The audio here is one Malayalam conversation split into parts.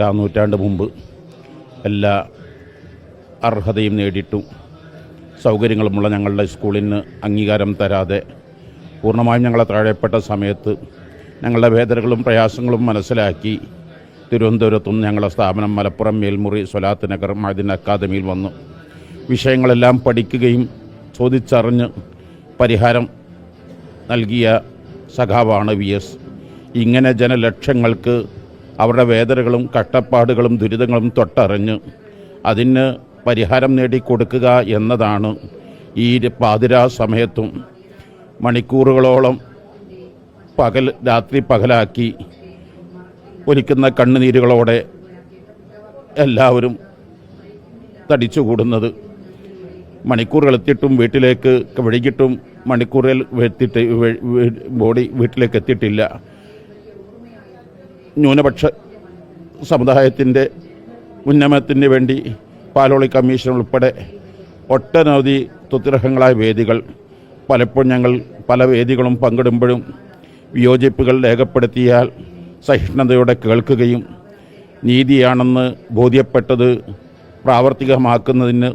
കാ നൂറ്റാണ്ട് മുമ്പ് എല്ലാ അർഹതയും നേടിയിട്ടും സൗകര്യങ്ങളുമുള്ള ഞങ്ങളുടെ സ്കൂളിന് അംഗീകാരം തരാതെ പൂർണമായും ഞങ്ങളെ താഴെപ്പെട്ട സമയത്ത് ഞങ്ങളുടെ വേദനകളും പ്രയാസങ്ങളും മനസ്സിലാക്കി തിരുവനന്തപുരത്തും ഞങ്ങളുടെ സ്ഥാപനം മലപ്പുറം മേൽമുറി സ്വലാത്ത് നഗർ മദിൻ അക്കാദമിയിൽ വന്നു. വിഷയങ്ങളെല്ലാം പഠിക്കുകയും ചോദിച്ചറിഞ്ഞ് പരിഹാരം നൽകിയ സഖാവാണ് വി എസ്. ഇങ്ങനെ ജനലക്ഷങ്ങൾക്ക് അവരുടെ വേദനകളും കഷ്ടപ്പാടുകളും ദുരിതങ്ങളും തൊട്ടറിഞ്ഞ് അതിന് പരിഹാരം നേടിക്കൊടുക്കുക എന്നതാണ് ഈ പാതിരാ സമയത്തും മണിക്കൂറുകളോളം പകൽ രാത്രി പകലാക്കി ഒലിക്കുന്ന കണ്ണുനീരുകളോടെ എല്ലാവരും തടിച്ചുകൂടുന്നത്. മണിക്കൂറുകൾ എത്തിയിട്ടും വീട്ടിലേക്ക് വൈകിട്ടും മണിക്കൂറുകൾ എത്തിയിട്ട് ബോഡി വീട്ടിലേക്ക് എത്തിയിട്ടില്ല. ന്യൂനപക്ഷ സമുദായത്തിന്റെ ഉന്നമനത്തിന് വേണ്ടി പാലോളി കമ്മീഷൻ ഉൾപ്പെടെ ഒട്ടനവധി തുത്തിരഹങ്ങളായ വേദികൾ പലപ്പോഴും ഞങ്ങൾ പല വേദികളും പങ്കിടുമ്പോഴും വിയോജിപ്പുകൾ രേഖപ്പെടുത്തിയാൽ സഹിഷ്ണുതയോടെ കേൾക്കുകയും നീതിയാണെന്ന് ബോധ്യപ്പെട്ടത് പ്രാവർത്തികമാക്കുന്നതിന്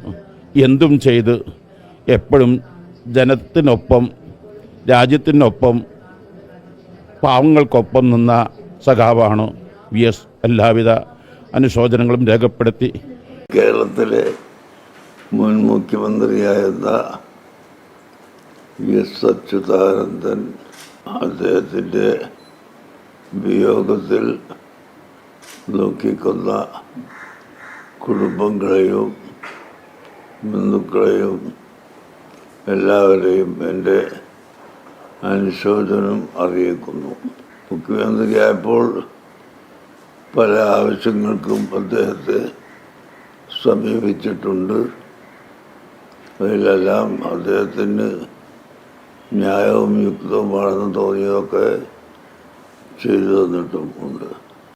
എന്തും ചെയ്ത് എപ്പോഴും ജനത്തിനൊപ്പം രാജ്യത്തിനൊപ്പം പാവങ്ങൾക്കൊപ്പം നിന്ന സഖാവാണ് വി എസ് എല്ലാവിധ അനുശോചനങ്ങളും രേഖപ്പെടുത്തി. കേരളത്തിലെ മുൻ മുഖ്യമന്ത്രിയായിരുന്ന വി എസ് അച്യുതാനന്ദൻ അദ്ദേഹത്തിന്റെ വിയോഗത്തിൽ ദുഃഖിക്കുന്ന കുടുംബങ്ങളെയും ബന്ധുക്കളെയും എല്ലാവരെയും എന്റെ അനുശോചനം അറിയിക്കുന്നു. മുഖ്യമന്ത്രിയായപ്പോൾ പല ആവശ്യങ്ങൾക്കും അദ്ദേഹത്തെ സമീപിച്ചിട്ടുണ്ട്. അതിലെല്ലാം അദ്ദേഹത്തിന് ന്യായവും യുക്തവുമാണെന്ന് തോന്നിയതൊക്കെ ചെയ്തു തന്നിട്ടും ഉണ്ട്